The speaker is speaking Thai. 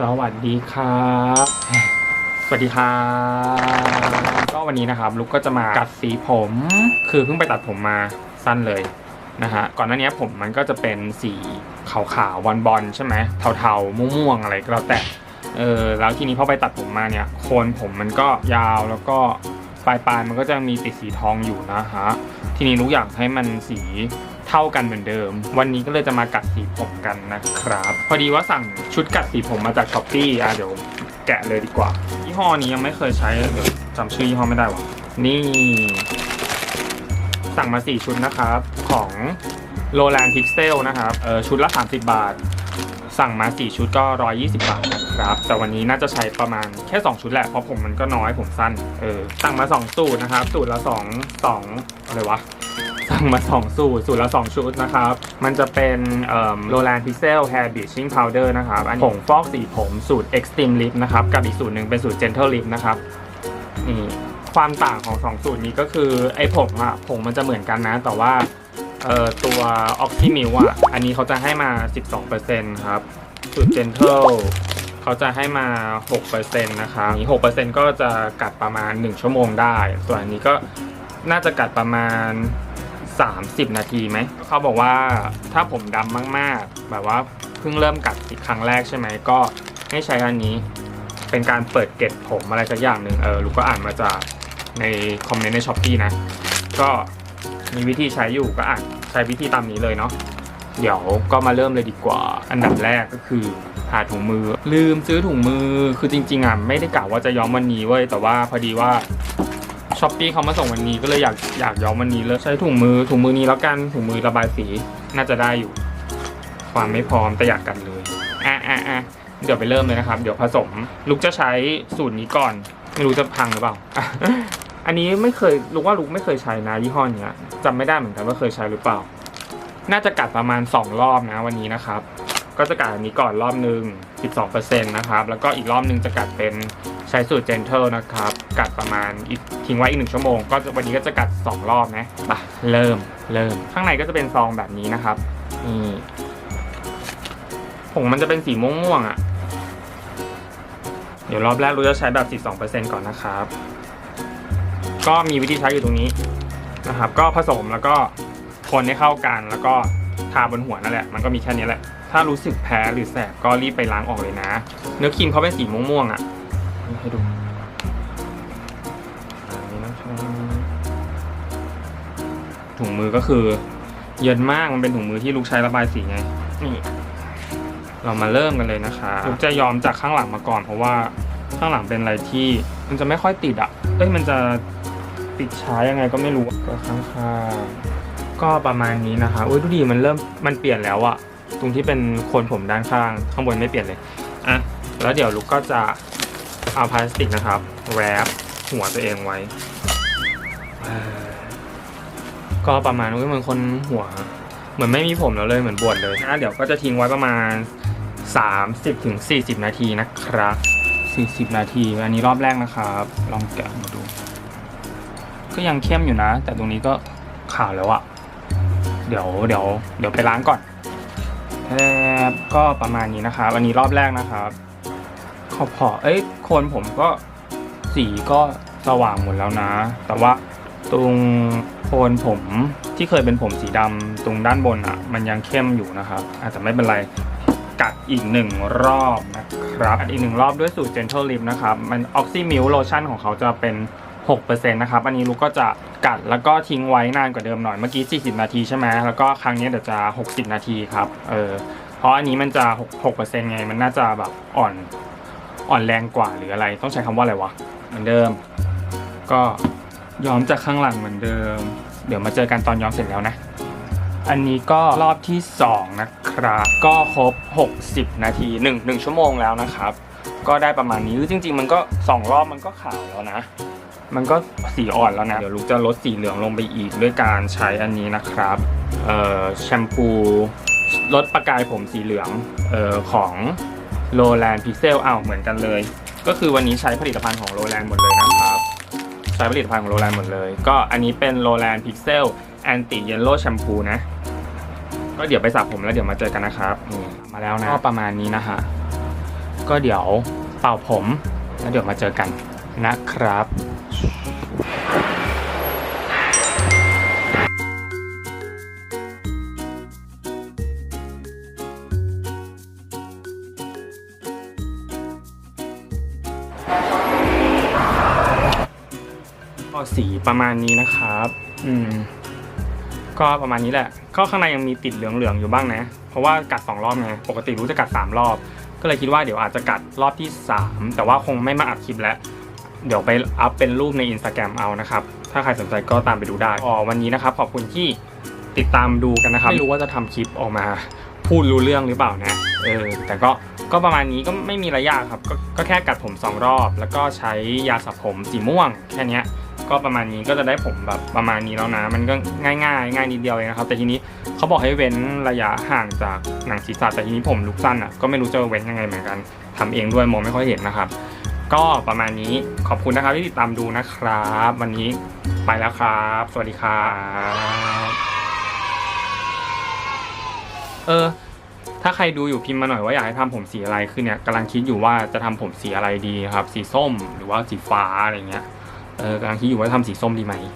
สวัสดีครับ สวัสดีครับก็วันนี้นะครับลุกก็จะมากัดสีผม คือเพิ่งไปตัดผมมาสั้นเลยนะฮะ ก่อนหน้านี้ผมมันก็จะเป็นสีขาวๆบอลบอลๆใช่ไหมเทาๆม่วงๆอะไรก็แล้วแต่ เออแล้วทีนี้พอไปตัดผมมาเนี่ยโคนผมมันก็ยาวแล้วก็ปลายๆมันก็จะมีติดสีทองอยู่นะฮะ ทีนี้ลุกอยากให้มันสี ท่ากันเหมือนเดิม วันนี้ก็เลยจะมากัดสีผมกันนะครับ พอดีว่าสั่งชุดกัดสีผมมาจากช้อปปี้อะเดี๋ยวแกะเลยดีกว่ายี่ห้อนี้ยังไม่เคยใช้เดี๋ยวจำชื่อยี่ห้อไม่ได้วะนี่ สั่งมา 4 ชุดนะครับของ Roland Pixel นะครับเออชุดละ 30 บาท สั่งมา 4 ชุดก็ 120 บาทนะครับ แต่วันนี้น่าจะใช้ประมาณแค่ 2 ชุดแหละ เพราะผมมันก็น้อยผมสั้นเออสั่งมา 2 สูตรนะครับ สูตรละ 2 2อะไรวะ สั่งมา 2 สูตร สูตรละ 2 ชุดนะครับ มันจะเป็นเอ่อ Roland Pixel Hair Bleaching Powder นะครับ อันผงฟอกสีผมสูตร Extreme Lip นะครับ กับอีกสูตรหนึ่งเป็นสูตร Gentle Lip นะครับ นี่ความต่างของ 2 สูตรนี้ก็คือไอ้ผงอะผงมันจะเหมือนกันนะ แต่ว่าเอ่อตัว Oxy m i l อะอันนี้เขาจะให้มา 12%ครับ สูตร Gentle เขาจะให้มา 6%นะครับนี้6%ก็จะกัดประมาณ 1 ชั่วโมงได้ ส่วนอันนี้ก็น่าจะกัดประมาณ 30 นาทีไหม เขาบอกว่าถ้าผมดำมากๆ แบบว่าเพิ่งเริ่มกัดอีกครั้งแรกใช่ไหม ก็ให้ใช้อันนี้ เป็นการเปิดเกล็ดผมอะไรสักอย่างหนึ่งเออลูกก็อ่านมาจากในคอมเมนต์ในช้อปปีนะ ก็มีวิธีใช้อยู่ก็อ่านใช้วิธีตามนี้เลยเนาะ เดี๋ยวก็มาเริ่มเลยดีกว่า อันดับแรกก็คือหาถุงมือ ลืมซื้อถุงมือ คือจริงๆอะไม่ได้กะว่าจะย้อมวันนี้เว้ย แต่ว่าพอดีว่า ช้อปปี้เขามาส่งวันนี้ก็เลยอยากอยากย้อมวันนี้เลยใช้ถุงมือถุงมือนี้แล้วกันถุงมือระบายสีน่าจะได้อยู่ ความไม่พร้อมแต่อยากกันเลยอะอะอะเดี๋ยวไปเริ่มเลยนะครับ เดี๋ยวผสมลุกจะใช้สูตรนี้ก่อน ไม่รู้จะพังหรือเปล่า อันนี้ไม่เคยลุกว่าลุกไม่เคยใช้นะยี่ห้อเนี้ยจำไม่ได้เหมือนกันว่าเคยใช้หรือเปล่า น่าจะกัดประมาณ 2 รอบนะวันนี้นะครับ ก็จะกัดอันนี้ก่อนรอบหนึ่ง12%นะครับ แล้วก็อีกรอบหนึ่งจะกัดเป็นใช้สูตร gentle นะครับ กัดประมาณอีกทิ้งไว้อีกหนึ่งชั่วโมง ก็วันนี้ก็จะกัด 2 รอบนะไปเริ่มเริ่ม ข้างในก็จะเป็นซองแบบนี้นะครับนี่ผงมันจะเป็นสีม่วงๆอะ เดี๋ยวรอบแรกเราจะใช้แบบ 12%ก่อนนะครับ ก็มีวิธีใช้อยู่ตรงนี้นะครับ ก็ผสมแล้วก็คนให้เข้ากันแล้วก็ทาบนหัวนั่นแหละ มันก็มีแค่นี้แหละ ถ้ารู้สึกแพ้หรือแสบก็รีบไปล้างออกเลยนะ เนื้อครีมเขาเป็นสีม่วงๆอะให้ดูนี่นะถุงมือก็คือ เย็นมากมันเป็นถุงมือที่ลูกใช้ระบายสีไงนี่เรามาเริ่มกันเลยนะคะลูกจะยอมจากข้างหลังมาก่อน เพราะว่าข้างหลังเป็นอะไรที่มันจะไม่ค่อยติดอะเอ้ยมันจะติดช้ายังไงก็ไม่รู้ก็ข้างๆก็ประมาณนี้นะคะอุ้ยดูดิมันเริ่มมันเปลี่ยนแล้วอะ ตรงที่เป็นโคนผมด้านข้าง ข้างบนไม่เปลี่ยนเลยอะแล้วเดี๋ยวลูกก็จะเอาพลาสติกนะครับแรปหัวตัวเองไว้ ก็ประมาณอุ้เหมือนคนหัว เหมือนไม่มีผมแล้วเลยเหมือนบวชเลยนะเดี๋ยวก็จะทิ้งไว้ประมาณ 30ถึง40นาทีนะครับ40 นาที อันนี้รอบแรกนะครับ ลองแกะมาดู ก็ยังเข้มอยู่นะ แต่ตรงนี้ก็ขาวแล้วอะเดี๋ยวเดี๋ยวเดี๋ยวไปล้างก่อน บก็ประมาณนี้นะครับอันนี้รอบแรกนะครับ ขอบขอเอ้ยโคนผมก็สีก็สว่างหมดแล้วนะ แต่ว่าตรงโคนผมที่เคยเป็นผมสีดำตรงด้านบนอะ มันยังเข้มอยู่นะครับ อาจจะไม่เป็นไรกัดอีกหนึ่งรอบนะครับ อีกหนึ่งรอบด้วยสูตร Gentle Lip นะครับ มัน Oxy Milk Lotion ของเขาจะเป็น 6%นะครับ อันนี้ลูกก็จะกัดแล้วก็ทิ้งไว้นานกว่าเดิมหน่อย เมื่อกี้ 40 นาทีใช่ไหมแล้วก็ครั้งนี้เดี๋ยวจะ 60 นาทีครับ เออ เพราะอันนี้มันจะ6 6%ไง มันน่าจะแบบอ่อนอ่อนแรงกว่าหรืออะไร ต้องใช้คำว่าอะไรวะ เหมือนเดิม ก็ย้อมจากข้างหลังเหมือนเดิม เดี๋ยวมาเจอกันตอนย้อมเสร็จแล้วนะ อันนี้ก็รอบที่ 2 นะครับ ก็ครบ 60 นาที 1 1 ชั่วโมงแล้วนะครับ ก็ได้ประมาณนี้จริง ๆ มันก็ 2 รอบมันก็ขาวแล้วนะ มันก็สีอ่อนแล้วนะ เดี๋ยวลูกจะลดสีเหลืองลงไปอีกด้วยการใช้อันนี้นะครับเอ่อแชมพูลดประกายผมสีเหลืองเอ่อของโ o แลนด์พิกเซลอ้าวเหมือนกันเลย ก็คือวันนี้ใช้ผลิตภัณฑ์ของโ o แลนด์หมดเลยนะครับ ใช้ผลิตภัณฑ์ของโ o แลนด์หมดเลย ก็อันนี้เป็นโ o แลนด์พิกเซลแอนตี้เยลโล่แชมพูนะ ก็เดี๋ยวไปสระผมแล้วเดี๋ยวมาเจอกันนะครับนี่มาแล้วนะก็ประมาณนี้นะฮะก็เดี๋ยวเป่าผมแล้วเดี๋ยวมาเจอกัน นะครับ ก็สีประมาณนี้นะครับ อืม ก็ประมาณนี้แหละ ก็ข้างในยังมีติดเหลืองๆอยู่บ้างนะ เพราะว่ากัดสองรอบไง ปกติรู้จะกัดสามรอบ ก็เลยคิดว่าเดี๋ยวอาจจะกัดรอบที่สามแต่ว่าคงไม่มาอัดคลิปแล้ว เดี๋ยวไปอัพเป็นรูปในอินสตาแกรมเอานะครับ ถ้าใครสนใจก็ตามไปดูได้อ๋อวันนี้นะครับ ขอบคุณที่ติดตามดูกันนะครับ ไม่รู้ว่าจะทำคลิปออกมาพูดรู้เรื่องหรือเปล่านะ เออ แต่ก็ ก็ประมาณนี้ก็ไม่มีอะไรยากครับก็ก็แค่กัดผมสองรอบ แล้วก็ใช้ยาสระผมสีม่วง แค่เนี้ย ก็ประมาณนี้ก็จะได้ผมแบบประมาณนี้แล้วนะ มันก็ง่ายๆ ง่ายนิดเดียวเองนะครับ แต่ทีนี้เขาบอกให้เว้นระยะห่างจากหนังศีรษะแต่ทีนี้ผมลุกสั้นอะ ก็ไม่รู้จะเว้นยังไงเหมือนกันทำเองด้วยมองไม่ค่อยเห็นนะครับ ก็ประมาณนี้ขอบคุณนะครับที่ติดตามดูนะครับ วันนี้ไปแล้วครับ สวัสดีครับเออถ้าใครดูอยู่พิมพ์มาหน่อยว่าอยากให้ทำผมสีอะไรคือเนี่ยกำลังคิดอยู่ว่าจะทำผมสีอะไรดีครับ สีส้มหรือว่าสีฟ้าอะไรเงี้ยเออกำลังคิดอยู่ว่าทำสีส้มดีไหม